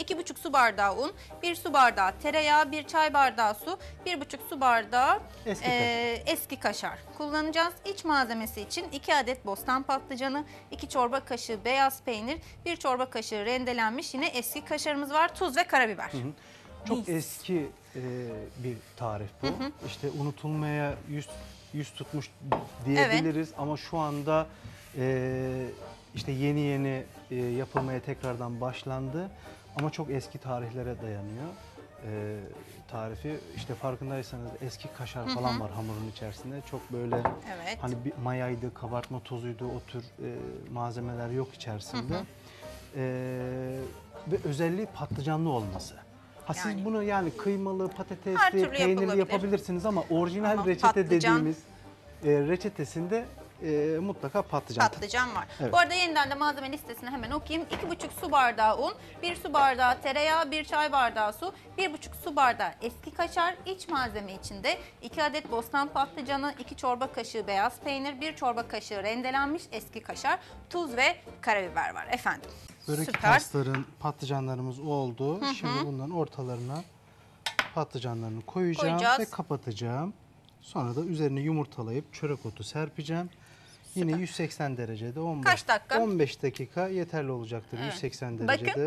2,5 su bardağı un, 1 su bardağı tereyağı, 1 çay bardağı su, 1,5 su bardağı Eski e, eski kaşar kullanacağız. İç malzemesi için 2 adet bostan patlıcanı, 2 çorba kaşığı beyaz peynir, 1 çorba kaşığı rendelenmiş yine eski kaşarımız var, tuz ve karabiber. Çok Mis. eski e, bir tarif bu. İşte unutulmaya yüz, yüz tutmuş diyebiliriz ama şu anda e, işte yeni yeni e, yapılmaya tekrardan başlandı. Ama çok eski tarihlere dayanıyor. E, tarifi işte farkındaysanız eski kaşar falan var hamurun içerisinde. Çok böyle Evet. hani bir mayaydı, kabartma tozuydu o tür e, malzemeler yok içerisinde. E, ve özelliği patlıcanlı olması. Ha Yani. siz bunu yani kıymalı, patatesli, türlü peynirli yapılabilir. yapabilirsiniz ama orijinal Ama reçete patlıcan- dediğimiz e, reçetesinde e, mutlaka patlıcan. patlıcan var. Evet. Bu arada yeniden de malzeme listesini hemen okuyayım. 2,5 su bardağı un, 1 su bardağı tereyağı, 1 çay bardağı su, 1,5 su bardağı eski kaşar, iç malzeme içinde 2 adet bostan patlıcanı, 2 çorba kaşığı beyaz peynir, 1 çorba kaşığı rendelenmiş eski kaşar, tuz ve karabiber var efendim. Börek Süper. tasların patlıcanlarımız oldu. Şimdi bunların ortalarına patlıcanlarını koyacağım Koyacağız. ve kapatacağım. Sonra da üzerine yumurtalayıp çörek otu serpeceğim. Yine 180 derecede 15, Kaç dakika? 15 dakika yeterli olacaktır 180 Bakın. derecede.